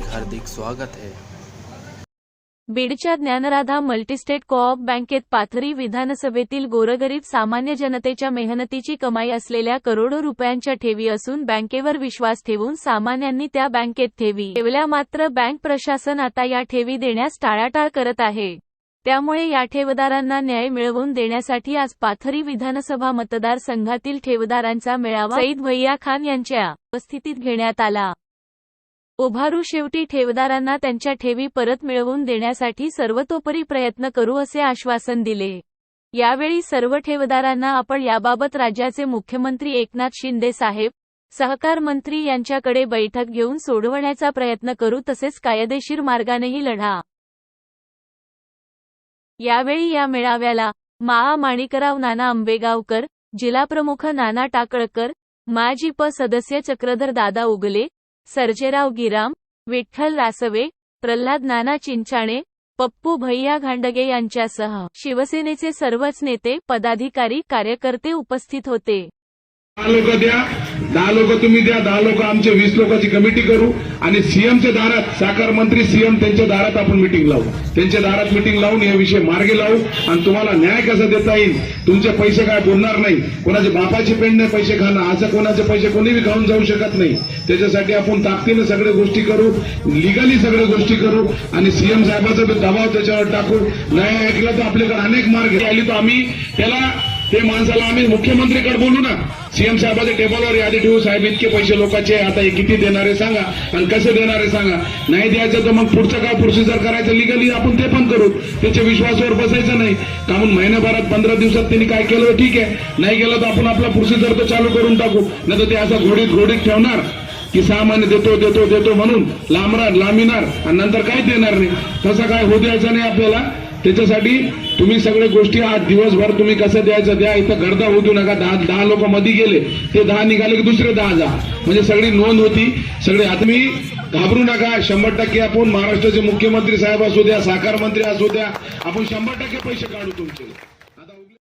स्वागत है। बीडच्या ज्ञानराधा मल्टीस्टेट कोऑप बँकेत पाथरी विधानसभेतील गोरगरीब सामान्य जनतेच्या मेहनतीची कमाई असलेल्या करोडो रुपयांच्या ठेवी असून बँकेवर विश्वास ठेवून सामान्यांनी त्या बँकेत ठेवी. ठेवल्या मात्र बँक प्रशासन आता या ठेवी देण्यास टाळाटाळ करत आहे. त्यामुळे या ठेवदारांना न्याय मिळवून देण्यासाठी आज पाथरी विधानसभा मतदारसंघातील ठेवदारांचा मेळावा सईद भैया खान यांच्या उपस्थितीत घेण्यात आला. उभारू शेवटी ठेवदारांना त्यांच्या ठेवी परत मिळवून देण्यासाठी सर्वतोपरी प्रयत्न करू असे आश्वासन दिले. यावेळी सर्व ठेवदारांना आपण याबाबत राज्याचे मुख्यमंत्री एकनाथ शिंदे साहेब सहकार मंत्री यांच्याकडे बैठक घेऊन सोडवण्याचा प्रयत्न करू तसेच कायदेशीर मार्गानेही लढा. यावेळी या मेळाव्याला मा माणिकराव नाना आंबेगावकर जिल्हाप्रमुख नाना टाकळकर माजी प सदस्य चक्रधर दादा उगले सर्जेराव गिराम विठ्ठल रासवे प्रल्हाद नाना चिंचाणे पप्पू भैया घांडगे यांच्यासह शिवसेनेचे सर्वच नेते पदाधिकारी कार्यकर्ते उपस्थित होते. दहा लोक तुम्ही द्या दहा लोक आमच्या वीस लोकांची कमिटी करू आणि सीएमच्या दारात साखर मंत्री सीएम त्यांच्या दारात आपण मिटिंग लावू. त्यांच्या दारात मिटिंग लावून हे विषय मार्गी लावू आणि तुम्हाला न्याय कसा देता येईल तुमचे पैसे काय बोलणार नाही कोणाचे बापाचे पेंड नाही पैसे खाणं असं कोणाचे पैसे कोणी बी खाऊन जाऊ शकत नाही. त्याच्यासाठी आपण ताकदीनं सगळ्या गोष्टी करू लिगली सगळ्या गोष्टी करू आणि सीएम साहेबाचा दबाव त्याच्यावर टाकू. नाही ऐकलं तर आपल्याकडे अनेक मार्ग आली तर आम्ही त्याला ते माणसाला आम्ही मुख्यमंत्रीकडे बोलू ना. सीएम साहेबांच्या टेबलवर यादी ठेवू साहेब इतके पैसे लोकांचे आता हे किती देणारे सांगा. आणि कसे देणारे सांगा. नाही द्यायचं तर मग पुढचं काय प्रोसिजर करायचं लिगली आपण ते पण करू. त्याच्या विश्वासावर बसायचं नाही. कारण महिन्याभरात पंधरा दिवसात त्यांनी काय केलं ठीक आहे. नाही केलं तर आपण आपला प्रोसिजर तर चालू करून टाकू. नाही तर ते असं घोडीत घोडीत ठेवणार. की सहा देतो देतो देतो म्हणून लांबणार लांबिणार आणि नंतर काहीच देणार नाही? तसं काय होऊ द्यायचं नाही आपल्याला. त्याच्यासाठी तुम्ही सगळे गोष्टी आज दिवसभर तुम्ही कसं द्यायचं द्या. इथं गर्दा होऊ देऊ नका. दहा दहा लोक मध्ये गेले. ते दहा निघाले की दुसरे दहा जा. म्हणजे सगळी नोंद होती. सगळे आता मी घाबरू नका. शंभर टक्के आपण महाराष्ट्राचे मुख्यमंत्री साहेब असू द्या साकार मंत्री असू द्या. आपण शंभर टक्के पैसे काढू तुमचे.